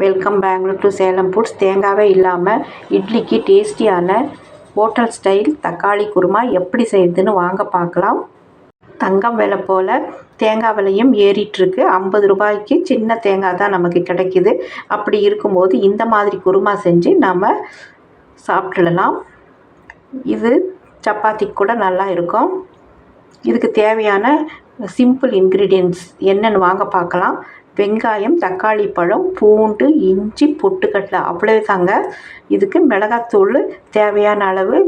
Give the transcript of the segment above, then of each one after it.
Welcome Bangalore to Salem foods தேங்காவே இல்லாமல் இட்லிக்கு டேஸ்டியான ஹோட்டல் ஸ்டைல் தக்காளி குருமா எப்படி செய்யுதுன்னு வாங்க பார்க்கலாம். தங்கம் விலை போல் தேங்காய் விலையும் ஏறிட்டுருக்கு. ஐம்பது ரூபாய்க்கு சின்ன தேங்காய் தான் நமக்கு கிடைக்கிது. அப்படி இருக்கும்போது இந்த மாதிரி குருமா செஞ்சு நாம் சாப்பிட்டுடலாம் இது சப்பாத்திக்கு கூட நல்லா இருக்கும். இதுக்கு தேவையான சிம்பிள் இன்க்ரீடியன்ட்ஸ் என்னென்னு வாங்க பார்க்கலாம். வெங்காயம் தக்காளி பழம் பூண்டு இஞ்சி பொட்டுக்கடலை அவ்வளோ தாங்க. இதுக்கு மிளகாத்தூள் தேவையான அளவு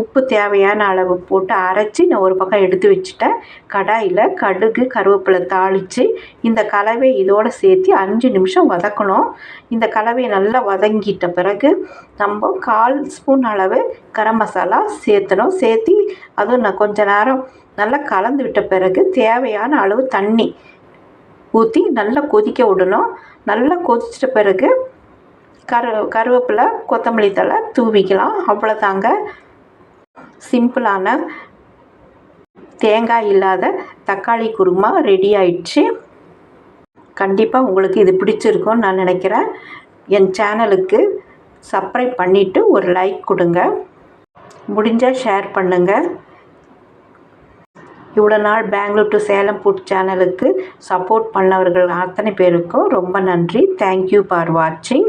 உப்பு தேவையான அளவு போட்டு அரைச்சி நான் ஒரு பக்கம் எடுத்து வச்சுட்டேன். கடாயில் கடுகு கருவேப்பிலை தாளித்து இந்த கலவை இதோடு சேர்த்து அஞ்சு நிமிஷம் வதக்கணும். இந்த கலவையை நல்லா வதங்கிட்ட பிறகு நம்ம கால் ஸ்பூன் அளவு கரம் மசாலா சேர்த்தணும். சேர்த்து அதுவும் நான் கொஞ்ச நேரம் நல்லா கலந்து விட்ட பிறகு தேவையான அளவு தண்ணி ஊற்றி நல்லா கொதிக்க விடணும். நல்லா கொதிச்சிட்ட பிறகு கரு கருவேப்பிலை கொத்தமல்லி தழை தூவிக்கலாம். அவ்வளோதாங்க சிம்பிளான தேங்காய் இல்லாத தக்காளி குருமா ரெடி ஆயிடுச்சு. கண்டிப்பாக உங்களுக்கு இது பிடிச்சிருக்கும்னு நான் நினைக்கிறேன். என் சேனலுக்கு சப்ஸ்கிரைப் பண்ணிவிட்டு ஒரு லைக் கொடுங்க. முடிஞ்சால் ஷேர் பண்ணுங்கள் இவ்வளோ நாள் பெங்களூர் டு சேலம் ஃபுட் சேனலுக்கு சப்போர்ட் பண்ணவர்கள் அத்தனை பேருக்கும் ரொம்ப நன்றி. தேங்க்யூ ஃபார் வாட்சிங்